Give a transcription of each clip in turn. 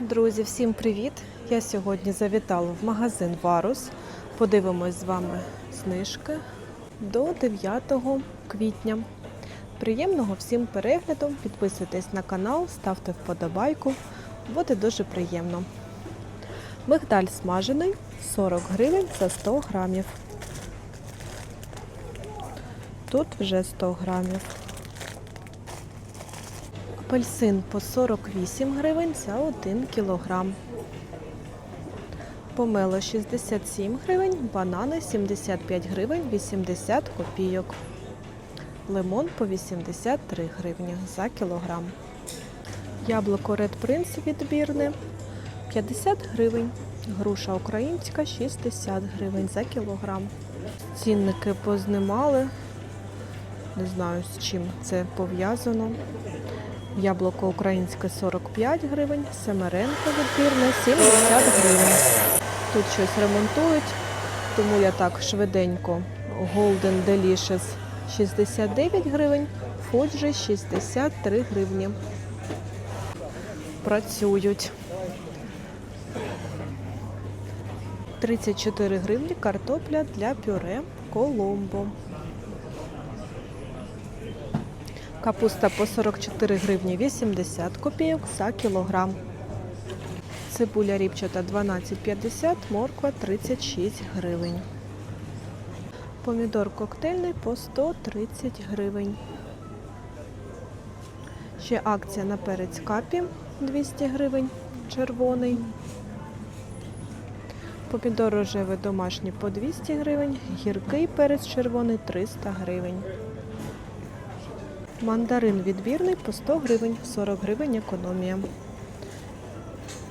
Друзі, всім привіт! Я сьогодні завітала в магазин Варус. Подивимось з вами знижки до 9 квітня. Приємного всім перегляду! Підписуйтесь на канал, ставте вподобайку. Буде дуже приємно. Мигдаль смажений 40 гривень за 100 грамів. Тут вже 100 грамів. Апельсин по 48 гривень за 1 кілограм. Помело 67 гривень, банани 75 гривень 80 копійок. Лимон по 83 гривні за кілограм. Яблуко Red Prince відбірне 50 гривень. Груша українська 60 гривень за кілограм. Цінники познімали. Не знаю, з чим це пов'язано. Яблуко українське 45 гривень, семеренко відбірне 70 гривень. Тут щось ремонтують, тому я так швиденько. Golden Delicious 69 гривень, Fuji 63 гривні. Працюють. 34 гривні картопля для пюре Коломбо. Капуста по 44 гривні 80 копійок за кілограм. Цибуля ріпчата 12,50, морква 36 гривень. Помідор коктейльний по 130 гривень. Ще акція на перець капі 200 гривень, червоний. Помідор рожевий домашній по 200 гривень, гіркий перець червоний 300 гривень. Мандарин відбірний по 100 гривень, 40 гривень економія.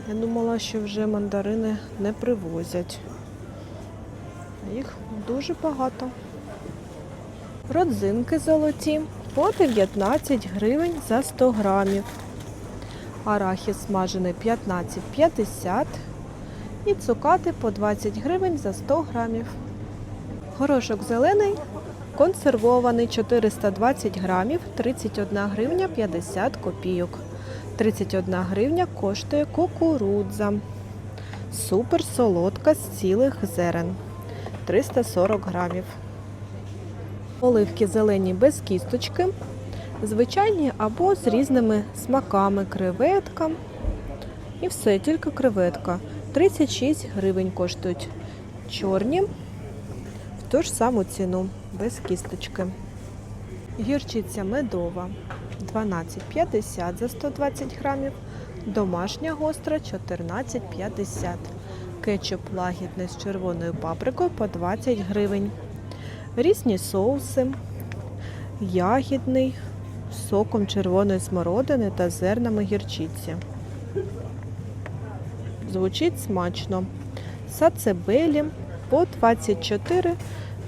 Я думала, що вже мандарини не привозять. Їх дуже багато. Родзинки золоті по 19 гривень за 100 грамів. Арахіс смажений 15,50 і цукати по 20 гривень за 100 грамів. Горошок зелений Консервований 420 грамів, 31 гривня 50 копійок. 31 гривня коштує кукурудза. Супер солодка з цілих зерен. 340 грамів. Оливки зелені без кісточки. Звичайні або з різними смаками. Креветка. І все, тільки креветка. 36 гривень коштують. Чорні в ту ж саму ціну без кісточки. Гірчиця медова 12,50 за 120 грамів. Домашня гостра 14,50. Кетчуп лагідний з червоною паприкою по 20 гривень. Різні соуси, ягідний, з соком червоної смородини та зернами гірчиці. Звучить смачно. Сацебелі по 24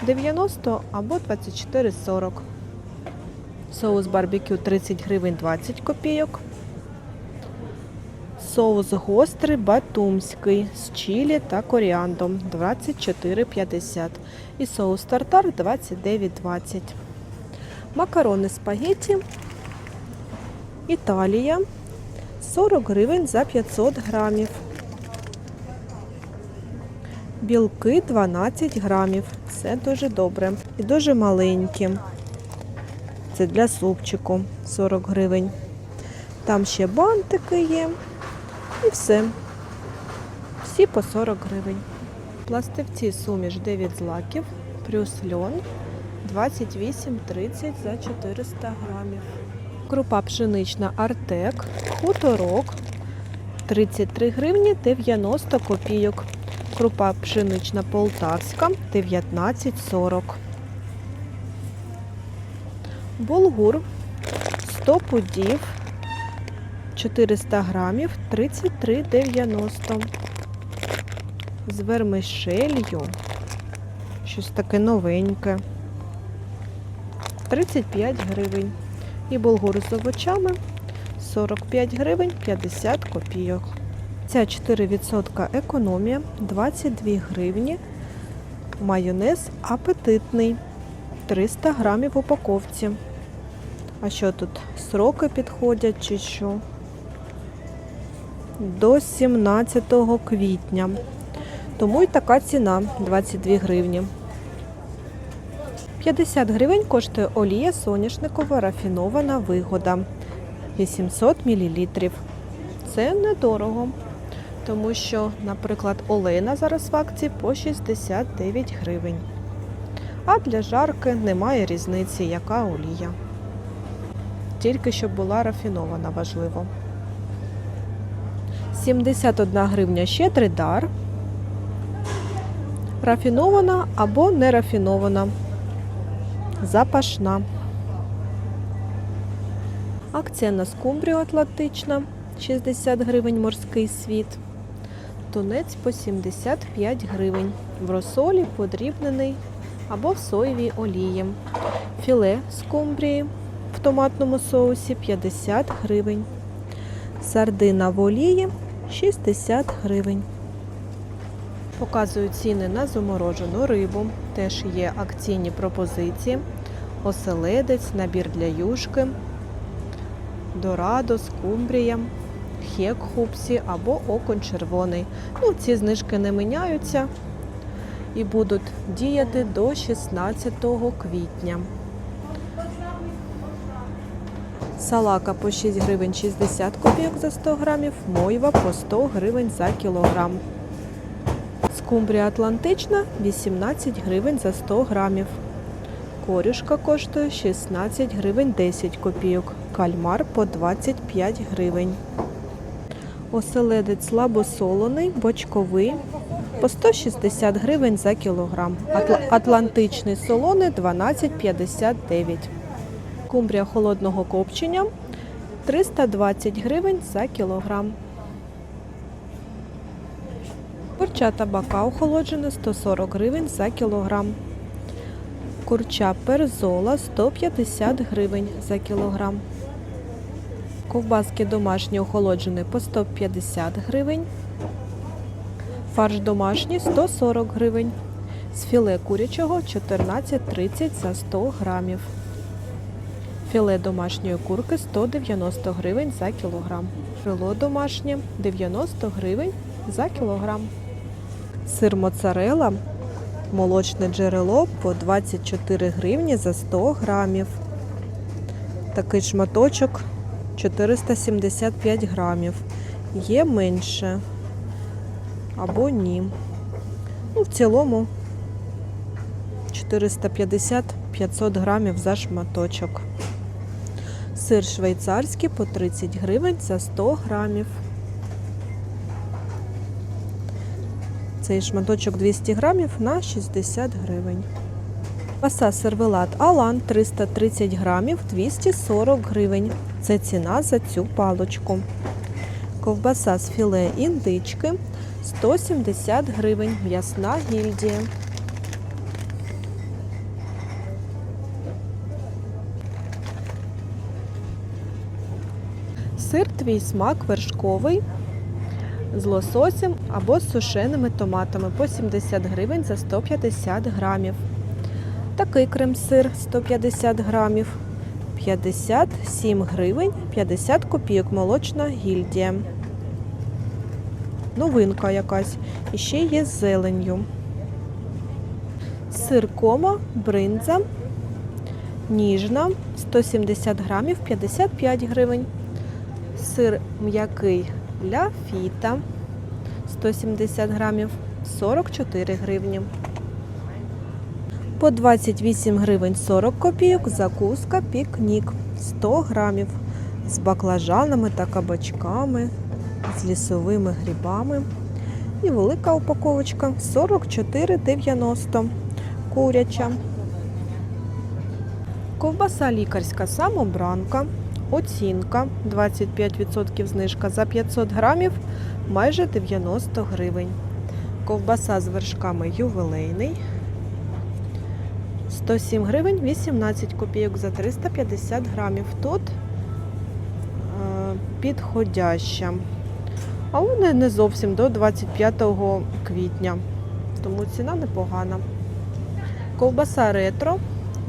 90 або 24,40. Соус барбекю 30 гривень 20 копійок. Соус гострий батумський з чилі та коріандом 24,50. І соус тартар 29,20. Макарони спагетті. Італія 40 гривень за 500 грамів. Білки 12 грамів. Це дуже добре. І дуже маленькі. Це для супчику 40 гривень. Там ще бантики є. І все. Всі по 40 гривень. Пластивці суміш 9 злаків, плюс льон 28,30 за 400 грамів. Крупа пшенична Артек, хуторок 33 гривні 90 копійок. Крупа пшенична полтавська 19,40. Булгур 100 пудів 400 грамів 33,90. З вермишелью. Щось таке новеньке. 35 гривень. І булгур з овочами 45 гривень 50 копійок. Ця 4% економія, 22 гривні. Майонез апетитний. 300 грамів в упаковці. А що тут? Сроки підходять чи що? до 17 квітня. Тому й така ціна 22 гривні. 50 гривень коштує олія соняшникова рафінована вигода 800 мл. Це недорого, тому що, наприклад, олейна зараз в акції по 69 гривень. А для жарки немає різниці, яка олія. Тільки щоб була рафінована, важливо. 71 гривня щедрий дар. Рафінована або нерафінована. Запашна. Акція на скумбрію атлантична 60 гривень морський світ. Тунець по 75 гривень. В розсолі подрібнений або в соєвій олії. Філе скумбрії в томатному соусі 50 гривень. Сардина в олії 60 гривень. Показую ціни на заморожену рибу. Теж є акційні пропозиції. Оселедець, набір для юшки, дорадо, скумбрія, хек хупсі або окунь червоний. Ну, ці знижки не міняються і будуть діяти до 16 квітня. Салака по 6 гривень 60 копійок за 100 грамів, мойва по 100 гривень за кілограм. Скумбрія атлантична 18 гривень за 100 грамів. Корюшка коштує 16 гривень 10 копійок. Кальмар по 25 гривень. Оселедець слабосолений, бочковий по 160 гривень за кілограм. Атла- Атлантичний солоний 12,59. Кумбрія холодного копчення 320 гривень за кілограм. Курча табака охолоджена 140 гривень за кілограм. Курча перзола 150 гривень за кілограм. Ковбаски домашні охолоджені по 150 гривень. Фарш домашній 140 гривень. З філе курячого 14,30 за 100 грамів. Філе домашньої курки 190 гривень за кілограм. Крило домашнє 90 гривень за кілограм. Сир моцарела, молочне джерело по 24 гривні за 100 грамів. Такий шматочок 475 грамів. Є менше або ні. Ну, в цілому 450-500 грамів за шматочок. Сир швейцарський по 30 гривень за 100 грамів. Цей шматочок 200 грамів на 60 гривень. Паса сервелат Алан 330 грамів 240 гривень. Це ціна за цю палочку. Ковбаса з філе індички 170 гривень. М'ясна гільдія. Сир твій смак вершковий з лососем або з сушеними томатами по 70 гривень за 150 грамів. Такий крем-сир 150 грамів. 57 гривень 50 копійок молочна гільдія. Новинка якась. І ще є з зеленню. Сир кома, бринза, ніжна 170 грамів 55 гривень. Сир м'який для фіта 170 грамів 44 гривні. По 28 гривень 40 копійок закуска пікнік 100 грамів з баклажанами та кабачками, з лісовими грибами. І велика упаковочка 44,90 куряча. Ковбаса лікарська самобранка. Оцінка 25% знижка за 500 грамів майже 90 гривень. Ковбаса з вершками ювелейний 107 гривень 18 копійок за 350 грамів. Тут е, підходяща. Але не, не зовсім до 25 квітня. Тому ціна непогана. Ковбаса ретро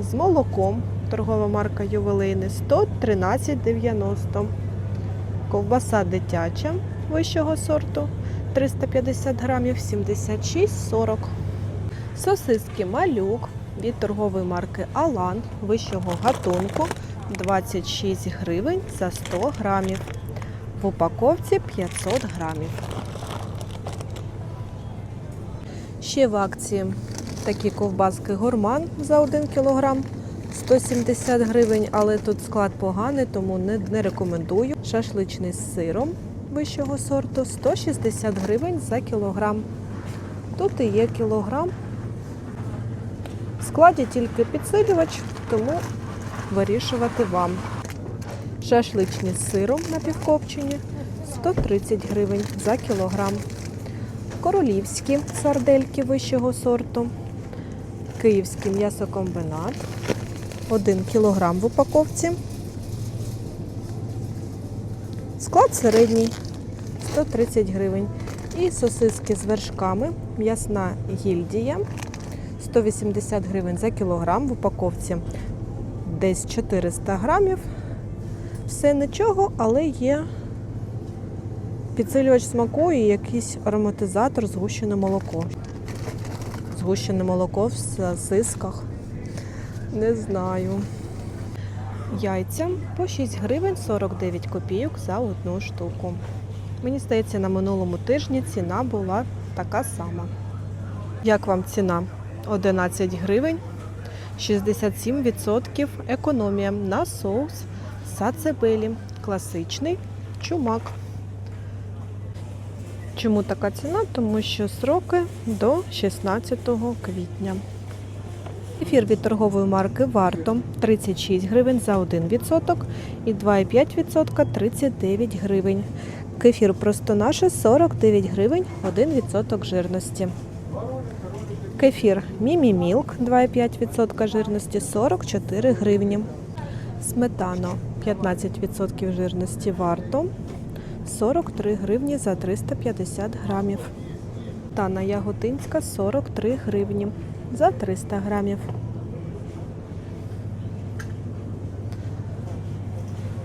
з молоком. Торгова марка Ювелейний 113,90. Ковбаса дитяча вищого сорту 350 грамів 76,40. Сосиски малюк від торгової марки Алан вищого гатунку 26 гривень за 100 грамів. В упаковці 500 грамів. Ще в акції такі ковбаски гурман за 1 кілограм 170 гривень, але тут склад поганий, тому не, не рекомендую. Шашличний з сиром вищого сорту 160 гривень за кілограм. Тут і є кілограм. Складі тільки підсилювач, тому вирішувати вам. Шашличні з сиром на напівкопчені 130 гривень за кілограм. Королівські сардельки вищого сорту. Київський м'ясокомбинат. 1 кілограм в упаковці. Склад середній 130 гривень. І сосиски з вершками. М'ясна гільдія 180 гривень за кілограм в упаковці. Десь 400 грамів. Все нічого, але є підсилювач смаку і якийсь ароматизатор згущене молоко. Згущене молоко в сосисках. Не знаю. Яйця по 6 гривень 49 копійок за одну штуку. Мені здається, на минулому тижні ціна була така сама. Як вам ціна? 11 гривень, 67% економія на соус сацебелі. Класичний чумак. Чому така ціна? Тому що сроки до 16 квітня. Ефір від торгової марки варто 36 гривень за 1% і 2,5% 39 гривень. Кефір просто наше 49 гривень 1% жирності. Кефір Мімі Мілк 2,5% жирності 44 гривні. Сметана 15% жирності варто 43 гривні за 350 грамів. Тана яготинська 43 гривні за 300 грамів.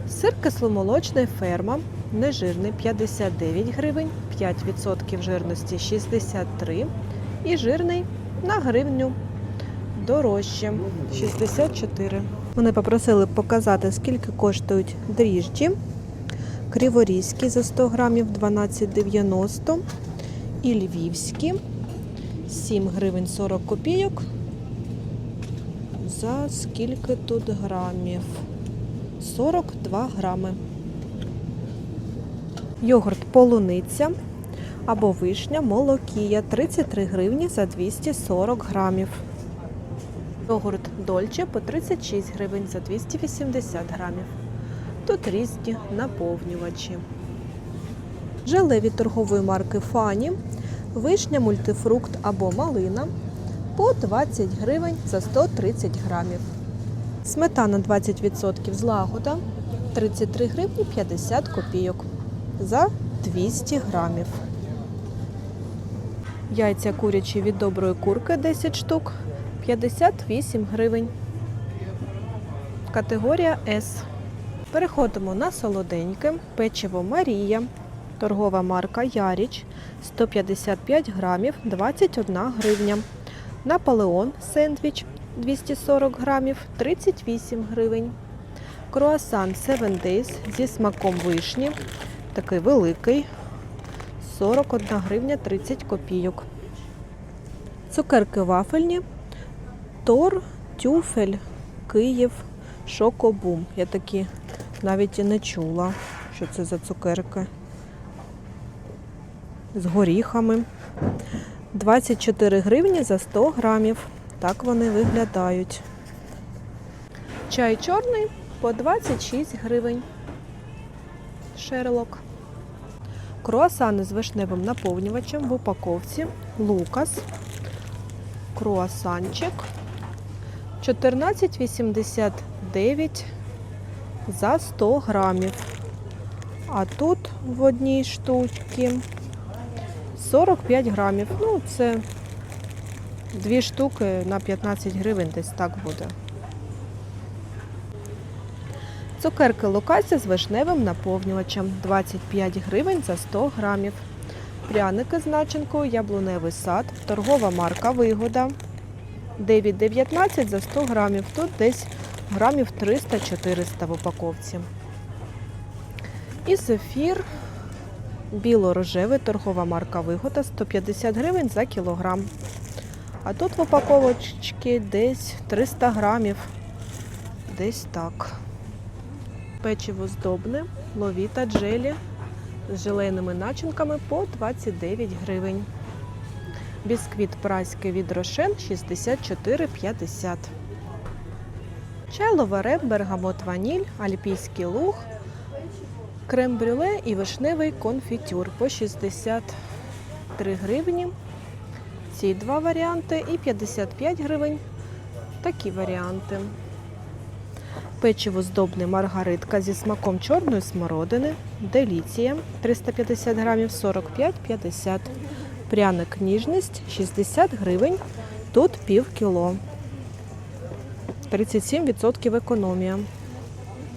Сир кисломолочний ферма нежирний 59 гривень, 5% жирності 63 і жирний на гривню дорожче 64. Вони попросили показати, скільки коштують дріжджі. Криворізькі за 100 грамів 12,90 і львівські 7 гривень 40 копійок. За скільки тут грамів? 42 грами. Йогурт полуниця або вишня молокія 33 гривні за 240 грамів. Йогурт Дольче по 36 гривень за 280 грамів. Тут різні наповнювачі. Желе від торгової марки Фані, вишня, мультифрукт або малина по 20 гривень за 130 грамів. Сметана 20% злагода 33 гривні 50 копійок за 200 грамів. Яйця курячі від доброї курки 10 штук 58 гривень. Категорія С. Переходимо на солоденьке. Печиво Марія. Торгова марка Яріч 155 грамів 21 гривня. Наполеон сендвіч 240 грамів 38 гривень. Круасан 7 Days зі смаком вишні. Такий великий 41 гривня 30 копійок. Цукерки вафельні. Тор, тюфель, Київ, Шокобум. Я такі навіть і не чула, що це за цукерки. З горіхами. 24 гривні за 100 грамів. Так вони виглядають. Чай чорний по 26 гривень. Шерлок. Круасани з вишневим наповнювачем в упаковці. Лукас. Круасанчик. 14,89 за 100 грамів. А тут в одній штуці 45 грамів. Ну, це дві штуки на 15 гривень, десь так буде. Цукерки Лукася з вишневим наповнювачем 25 гривень за 100 грамів. Пряники з начинкою яблуневий сад, торгова марка Вигода 9,19 за 100 грамів. Тут десь грамів 300-400 в упаковці. І зефір біло-рожевий, торгова марка Вигода 150 гривень за кілограм. А тут в упаковочці десь 300 грамів. Десь так. Печиво здобне, ловіта джелі з желейними начинками по 29 гривень. Бісквіт праський від Рошен 64,50. Чай ловере, бергамот ваніль, альпійський луг, крем-брюле і вишневий конфітюр по 63 гривні. Ці два варіанти і 55 гривень. Такі варіанти. Печиво здобне маргаритка зі смаком чорної смородини, деліція 350 грамів 45,50. Пряник ніжність 60 гривень, тут пів кіло. 37% економія.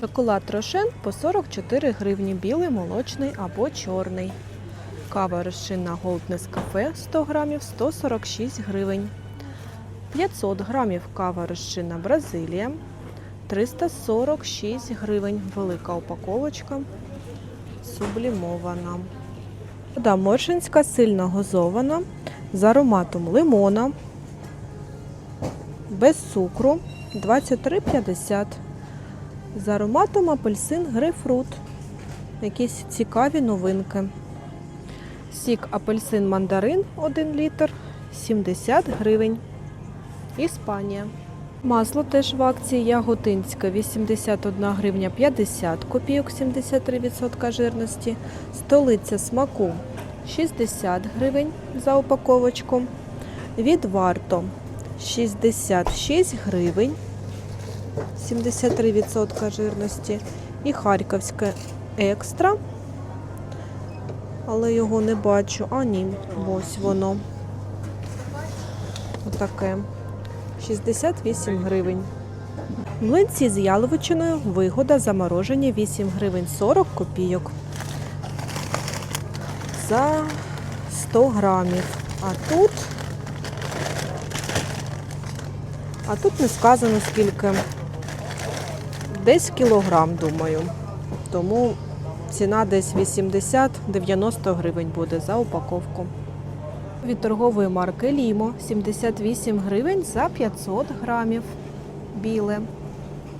Шоколад Рошен по 44 гривні, білий, молочний або чорний. Кава розчинна Gold Nescafe 100 грамів 146 гривень. 500 грамів кава розчинна Бразилія 346 гривень. Велика упаковочка. Сублімована. Вода Моршинська сильно газована з ароматом лимона. Без цукру 23,50. З ароматом апельсин грейпфрут. Якісь цікаві новинки. Сік апельсин мандарин 1 літр 70 гривень. Іспанія. Масло теж в акції Яготинське 81 гривня 50 копійок 73% жирності. Столиця смаку 60 гривень за упаковочку. Від варто 66 гривень 73% жирності. І Харківське екстра. Але його не бачу. А ні, ось воно. Отаке. 68 гривень. Млинці з яловичиною вигода заморожені 8 гривень 40 копійок. За 100 грамів. А тут. А тут не сказано скільки. Десь кілограм, думаю. Тому ціна десь 80-90 гривень буде за упаковку. Від торгової марки Лімо 78 гривень за 500 грамів. Біле.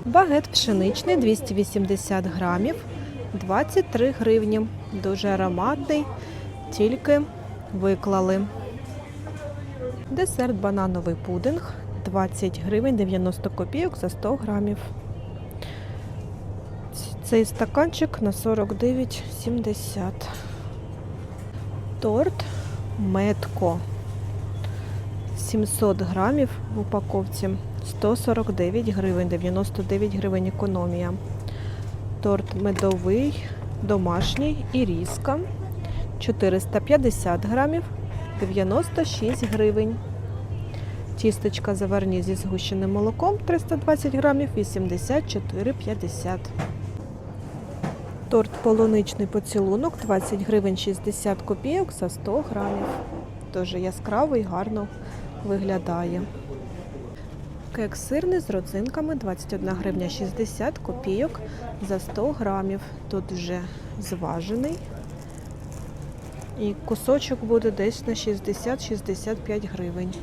Багет пшеничний 280 грамів 23 гривні. Дуже ароматний, тільки виклали. Десерт банановий пудинг 20 гривень 90 копійок за 100 грамів. Цей стаканчик на 49,70. Торт Метко 700 грамів в упаковці 149 гривень, 99 гривень економія. Торт медовий, домашній і різка 450 грамів 96 гривень. Тістечка заварні зі згущеним молоком 320 грамів 84,50. Торт полуничний поцілунок 20 гривень 60 копійок за 100 грамів. Дуже яскравий, гарно виглядає. Кекс сирний з родзинками 21 гривня 60 копійок за 100 грамів. Тут вже зважений. І кусочок буде десь на 60-65 гривень.